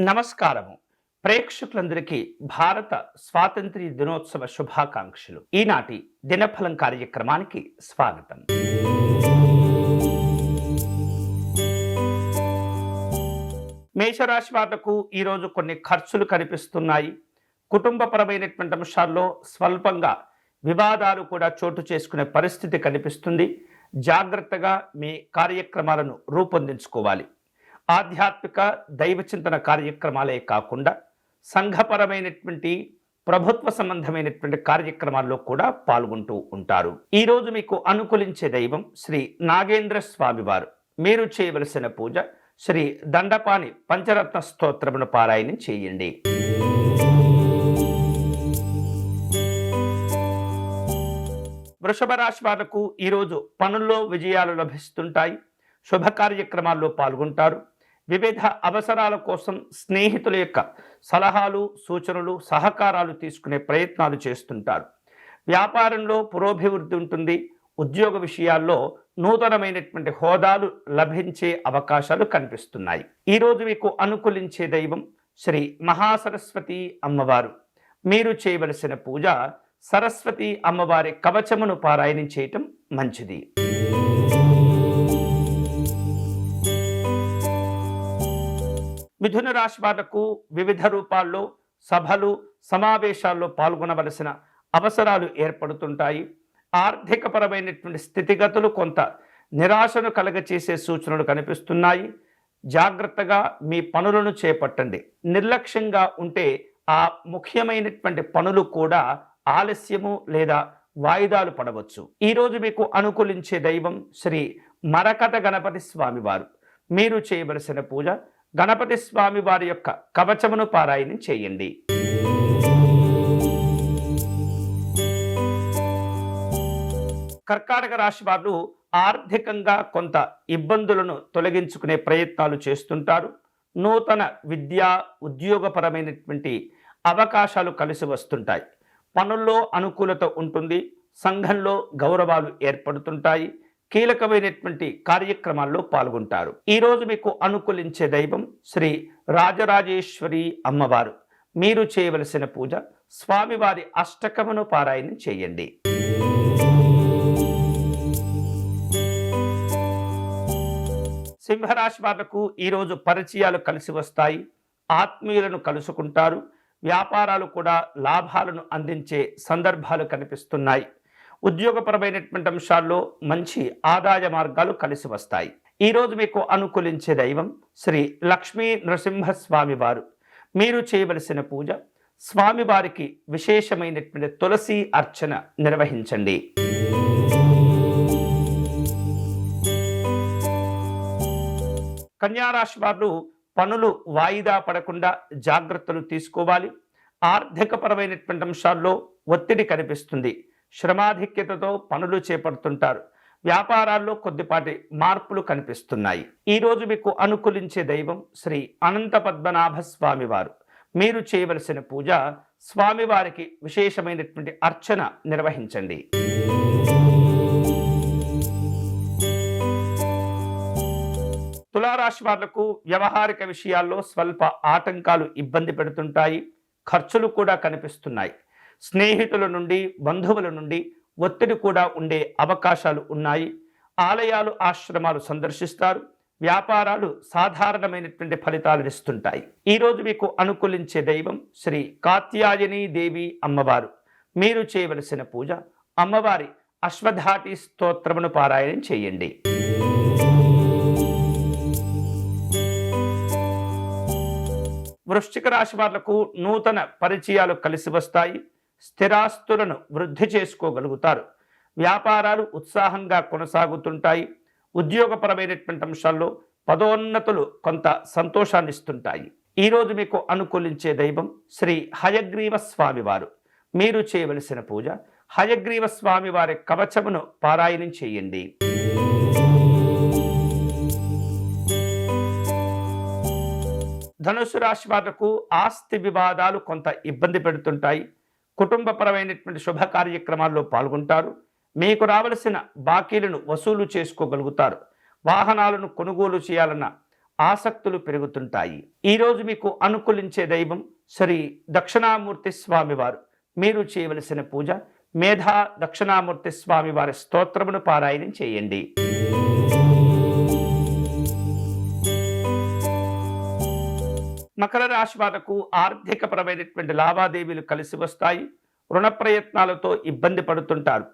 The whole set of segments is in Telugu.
నమస్కారము. ప్రేక్షకులందరికీ భారత స్వాతంత్ర్య దినోత్సవ శుభాకాంక్షలు. ఈనాటి దినఫలం కార్యక్రమానికి స్వాగతం. మేషరాశి వాళ్ళకు ఈరోజు కొన్ని ఖర్చులు కనిపిస్తున్నాయి. కుటుంబపరమైనటువంటి అంశాల్లో స్వల్పంగా వివాదాలు కూడా చోటు చేసుకునే పరిస్థితి కనిపిస్తుంది. జాగ్రత్తగా మీ కార్యక్రమాలను రూపొందించుకోవాలి. ఆధ్యాత్మిక దైవచింతన కార్యక్రమాలే కాకుండా సంఘపరమైనటువంటి ప్రభుత్వ సంబంధమైనటువంటి కార్యక్రమాల్లో కూడా పాల్గొంటూ ఉంటారు. ఈరోజు మీకు అనుకూలించే దైవం శ్రీ నాగేంద్ర స్వామివారు మీరు చేయవలసిన పూజ శ్రీ దండపాని పంచరత్న స్తోత్రమును పారాయణం చేయండి. వృషభ రాశి వాళ్ళకు ఈరోజు పనుల్లో విజయాలు లభిస్తుంటాయి. శుభ కార్యక్రమాల్లో పాల్గొంటారు. వివిధ అవసరాల కోసం స్నేహితుల యొక్క సలహాలు సూచనలు సహకారాలు తీసుకునే ప్రయత్నాలు చేస్తుంటారు. వ్యాపారంలో పురోభివృద్ధి ఉంటుంది. ఉద్యోగ విషయాల్లో నూతనమైనటువంటి హోదాలు లభించే అవకాశాలు కనిపిస్తున్నాయి. ఈరోజు మీకు అనుకూలించే దైవం శ్రీ మహాసరస్వతి అమ్మవారు. మీరు చేయవలసిన పూజ సరస్వతి అమ్మవారి కవచమును పారాయణం చేయటం మంచిది. మిథున రాశి వాళ్ళకు వివిధ రూపాల్లో సభలు సమావేశాల్లో పాల్గొనవలసిన అవసరాలు ఏర్పడుతుంటాయి. ఆర్థికపరమైనటువంటి స్థితిగతులు కొంత నిరాశను కలగచేసే సూచనలు కనిపిస్తున్నాయి. జాగ్రత్తగా మీ పనులను చేపట్టండి. నిర్లక్ష్యంగా ఉంటే ఆ ముఖ్యమైనటువంటి పనులు కూడా ఆలస్యము లేదా వాయిదాలు పడవచ్చు. ఈరోజు మీకు అనుకూలించే దైవం శ్రీ మరకట గణపతి స్వామివారు. మీరు చేయవలసిన పూజ గణపతి స్వామి వారి యొక్క కవచమును పారాయణం చేయండి. కర్కాటక రాశి వారు ఆర్థికంగా కొంత ఇబ్బందులను తొలగించుకునే ప్రయత్నాలు చేస్తుంటారు. నూతన విద్యా ఉద్యోగపరమైనటువంటి అవకాశాలు కలిసి వస్తుంటాయి. పనుల్లో అనుకూలత ఉంటుంది. సంఘంలో గౌరవాలు ఏర్పడుతుంటాయి. కీలకమైనటువంటి కార్యక్రమాల్లో పాల్గొంటారు. ఈరోజు మీకు అనుకూలించే దైవం శ్రీ రాజరాజేశ్వరి అమ్మవారు. మీరు చేయవలసిన పూజ స్వామివారి అష్టకమును పారాయణం చేయండి. సింహరాశి వాళ్ళకు ఈరోజు పరిచయాలు కలిసి వస్తాయి. ఆత్మీయులను కలుసుకుంటారు. వ్యాపారాలు కూడా లాభాలను అందించే సందర్భాలు కనిపిస్తున్నాయి. ఉద్యోగపరమైనటువంటి అంశాల్లో మంచి ఆదాయ మార్గాలు కలిసి వస్తాయి. ఈరోజు మీకు అనుకూలించే దైవం శ్రీ లక్ష్మీ నరసింహస్వామి వారు. మీరు చేయవలసిన పూజ స్వామివారికి విశేషమైనటువంటి తులసి అర్చన నిర్వహించండి. కన్యారాశి వారు పనులు వాయిదా పడకుండా జాగ్రత్తలు తీసుకోవాలి. ఆర్థికపరమైనటువంటి అంశాల్లో ఒత్తిడి కనిపిస్తుంది. శ్రమాధిక్యతతో పనులు చేపడుతుంటారు. వ్యాపారాల్లో కొద్దిపాటి మార్పులు కనిపిస్తున్నాయి. ఈరోజు మీకు అనుకూలించే దైవం శ్రీ అనంత పద్మనాభ స్వామివారు. మీరు చేయవలసిన పూజ స్వామివారికి విశేషమైనటువంటి అర్చన నిర్వహించండి. తులారాశి వాళ్ళకు వ్యవహారిక విషయాల్లో స్వల్ప ఆటంకాలు ఇబ్బంది పెడుతుంటాయి. ఖర్చులు కూడా కనిపిస్తున్నాయి. స్నేహితుల నుండి బంధువుల నుండి ఒత్తిడి కూడా ఉండే అవకాశాలు ఉన్నాయి. ఆలయాలు ఆశ్రమాలు సందర్శిస్తారు. వ్యాపారాలు సాధారణమైనటువంటి ఫలితాలు ఇస్తుంటాయి. ఈరోజు మీకు అనుకూలించే దైవం శ్రీ కాత్యాయని దేవి అమ్మవారు. మీరు చేయవలసిన పూజ అమ్మవారి అశ్వధాటి స్తోత్రమును పారాయణం చేయండి. వృశ్చిక రాశి వాళ్ళకు నూతన పరిచయాలు కలిసి వస్తాయి. స్థిరాస్తులను వృద్ధి చేసుకోగలుగుతారు. వ్యాపారాలు ఉత్సాహంగా కొనసాగుతుంటాయి. ఉద్యోగపరమైనటువంటి అంశాల్లో పదోన్నతులు కొంత సంతోషాన్నిస్తుంటాయి. ఈరోజు మీకు అనుకూలించే దైవం శ్రీ హయగ్రీవ స్వామివారు. మీరు చేయవలసిన పూజ హయగ్రీవ స్వామివారి కవచమును పారాయణం చేయండి. ధనుసు రాశి వాళ్ళకు ఆస్తి వివాదాలు కొంత ఇబ్బంది పెడుతుంటాయి. కుటుంబపరమైనటువంటి శుభ కార్యక్రమాల్లో పాల్గొంటారు. మీకు రావలసిన బాకీలను వసూలు చేసుకోగలుగుతారు. వాహనాలను కొనుగోలు చేయాలన్న ఆసక్తులు పెరుగుతుంటాయి. ఈరోజు మీకు అనుకూలించే దైవం శ్రీ దక్షిణామూర్తి స్వామివారు. మీరు చేయవలసిన పూజ మేధా దక్షిణామూర్తి స్వామివారి స్తోత్రమును పారాయణం చేయండి. మకర రాశి వారికి ఆర్థికపరమైనటువంటి లావాదేవీలు కలిసి వస్తాయి. రుణ ప్రయత్నాలతో ఇబ్బంది పడుతుంటారు.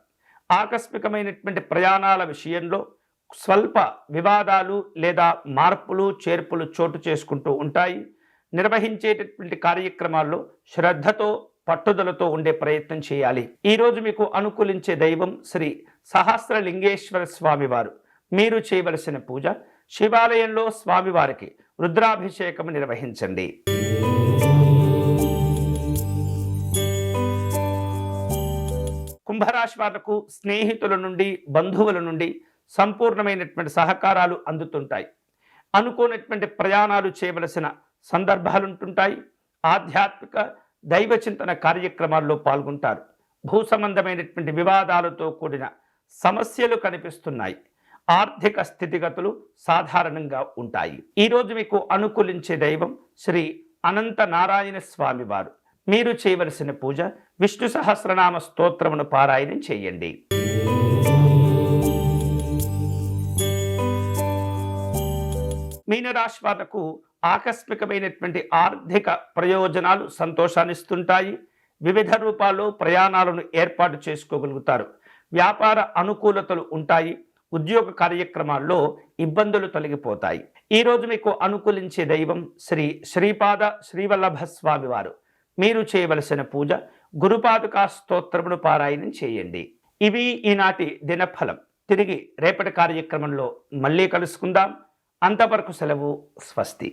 ఆకస్మికమైనటువంటి ప్రయాణాల విషయంలో స్వల్ప వివాదాలు లేదా మార్పులు చేర్పులు చోటు చేసుకుంటూ ఉంటాయి. నిర్వహించేటటువంటి కార్యక్రమాల్లో శ్రద్ధతో పట్టుదలతో ఉండే ప్రయత్నం చేయాలి. ఈరోజు మీకు అనుకూలించే దైవం శ్రీ సహస్రలింగేశ్వర స్వామివారు. మీరు చేయవలసిన పూజ శివాలయంలో స్వామివారికి రుద్రాభిషేకం నిర్వహించండి. కుంభరాశి వాళ్ళకు స్నేహితుల నుండి బంధువుల నుండి సంపూర్ణమైనటువంటి సహకారాలు అందుతుంటాయి. అనుకోనటువంటి ప్రయాణాలు చేయవలసిన సందర్భాలు ఉంటుంటాయి ఆధ్యాత్మిక దైవ చింతన కార్యక్రమాల్లో పాల్గొంటారు. భూ సంబంధమైనటువంటి వివాదాలతో కూడిన సమస్యలు కనిపిస్తున్నాయి. ఆర్థిక స్థితిగతులు సాధారణంగా ఉంటాయి. ఈరోజు మీకు అనుకూలించే దైవం శ్రీ అనంత నారాయణ స్వామి వారు. మీరు చేయవలసిన పూజ విష్ణు సహస్రనామ స్తోత్రమును పారాయణం చేయండి. మీనరాశి వాళ్ళకు ఆకస్మికమైనటువంటి ఆర్థిక ప్రయోజనాలు సంతోషాన్నిస్తుంటాయి. వివిధ రూపాల్లో ప్రయాణాలను ఏర్పాటు చేసుకోగలుగుతారు. వ్యాపార అనుకూలతలు ఉంటాయి. ఉద్యోగ కార్యక్రమాల్లో ఇబ్బందులు తొలగిపోతాయి. ఈరోజు మీకు అనుకూలించే దైవం శ్రీ శ్రీపాద శ్రీవల్లభ స్వామి వారు. మీరు చేయవలసిన పూజ గురుపాదుకా స్తోత్రమును పారాయణం చేయండి. ఇవి ఈనాటి దినఫలం. తిరిగి రేపటి కార్యక్రమంలో మళ్ళీ కలుసుకుందాం. అంతవరకు సెలవు స్వస్తి.